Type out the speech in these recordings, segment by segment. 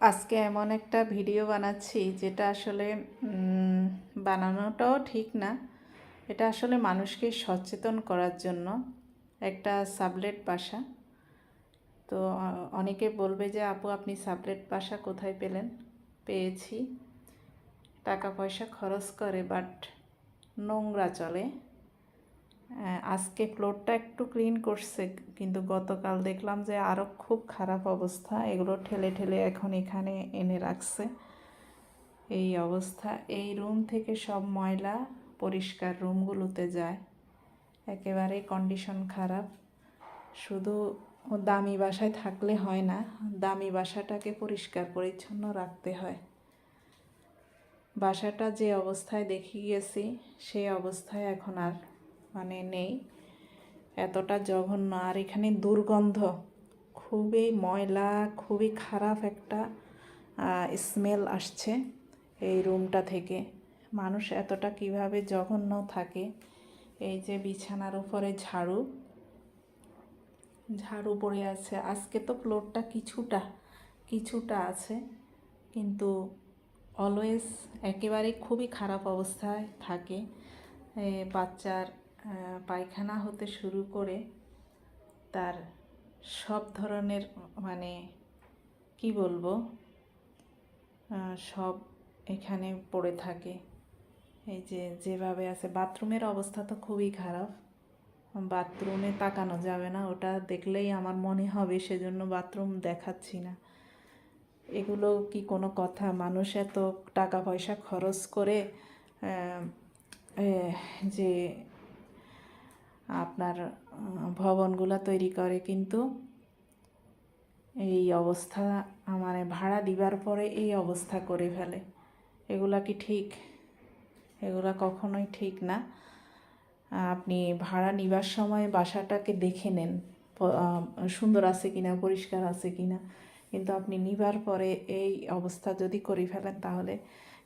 আজকে এমন একটা ভিডিও বানাচ্ছি যেটা আসলে বানানোটাও ঠিক না। এটা আসলে মানুষকে সচেতন করার জন্য একটা সাবলেট বাসা। তো, অনেকে বলবে যে, আপু, আপনি সাবলেট বাসা কোথায় পেলেন? পেয়েছি। টাকা পয়সা খরচ করে, বাট নোংরা চলে। আজকে ফ্লোরটা একটু ক্লিন করছে, কিন্তু গতকাল দেখলাম যে আরও খুব খারাপ অবস্থা। এগুলো ঠেলে ঠেলে এখন এখানে এনে রাখছে। এই অবস্থা। এই রুম থেকে সব ময়লা পরিষ্কার রুমগুলোতে যায়। একেবারে কন্ডিশন খারাপ। শুধু দামি বাসায় থাকলে হয় না, দামি বাসাটাকে পরিষ্কার পরিচ্ছন্ন রাখতে হয়। বাসাটা যে অবস্থায় দেখি গেছি সেই অবস্থায় এখন আর মানে নেই। এতটা জঘন্য। আর এখানে দুর্গন্ধ। খুবই ময়লা, খুবই খারাপ একটা স্মেল আসছে এই রুমটা থেকে। মানুষ এতটা কীভাবে জঘন্য থাকে। এই যে বিছানার উপরে ঝাড়ু। ঝাড়ু পড়ে আছে। আজকে তো ফ্লোরটা কিছুটা কিছুটা আছে। কিন্তু অলওয়েজ একেবারে খুবই খারাপ অবস্থায় থাকে। বাচ্চার পায়খানা হতে শুরু করে তার সব ধরনের মানে কি বলব সব এখানে পড়ে থাকে। এই যে যেভাবে আছে, বাথরুমের অবস্থা তো খুবই খারাপ। বাথরুমে তাকানো যাবে না, ওটা দেখলেই আমার মনে হবে সেজন্য বাথরুম দেখাচ্ছি না। এগুলো কি কোনো কথা? মানুষ এত টাকা পয়সা খরচ করে যে আপনার ভবনগুলো তৈরি করে, কিন্তু এই অবস্থা মানে ভাড়া দিবার পরে এই অবস্থা করে ফেলে। এগুলা কি ঠিক? এগুলা কখনোই ঠিক না। আপনি ভাড়া নিবার সময় বাসাটাকে দেখে নেন সুন্দর আছে কিনা, পরিষ্কার আছে কিনা। কিন্তু আপনি নিবার পরে এই অবস্থা যদি করে ফেলেন, তাহলে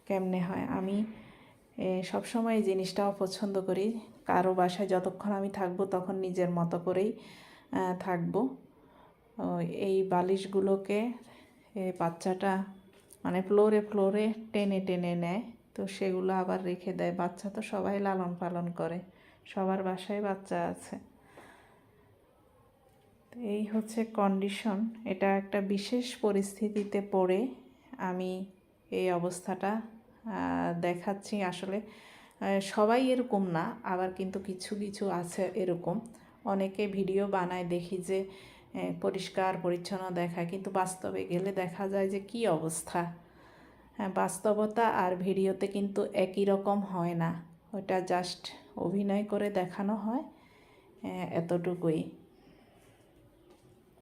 কেমনে হয়? আমি সবসময় এই জিনিসটা অপছন্দ করি। কারও বাসায় যতক্ষণ আমি থাকব তখন নিজের মতো করেই থাকব। এই বালিশগুলোকে বাচ্চাটা মানে ফ্লোরে ফ্লোরে টেনে টেনে নেয়, তো সেগুলো আবার রেখে দেয়। বাচ্চা তো সবাই লালন পালন করে, সবার বাসায় বাচ্চা আছে। এই হচ্ছে কন্ডিশন এটা একটা বিশেষ পরিস্থিতিতে পড়ে আমি এই অবস্থাটা দেখাচ্ছি। আসলে সবাই এরকম না, আবার কিন্তু কিছু কিছু আছে এরকম। অনেকে ভিডিও বানায়, দেখি যে পরিষ্কার, পরিচ্ছন্ন দেখায়, কিন্তু বাস্তবে গেলে দেখা যায় যে কি অবস্থা? হ্যাঁ বাস্তবতা আর ভিডিওতে কিন্তু একই রকম হয় না। ওটা জাস্ট অভিনয় করে দেখানো হয় এতটুকুই।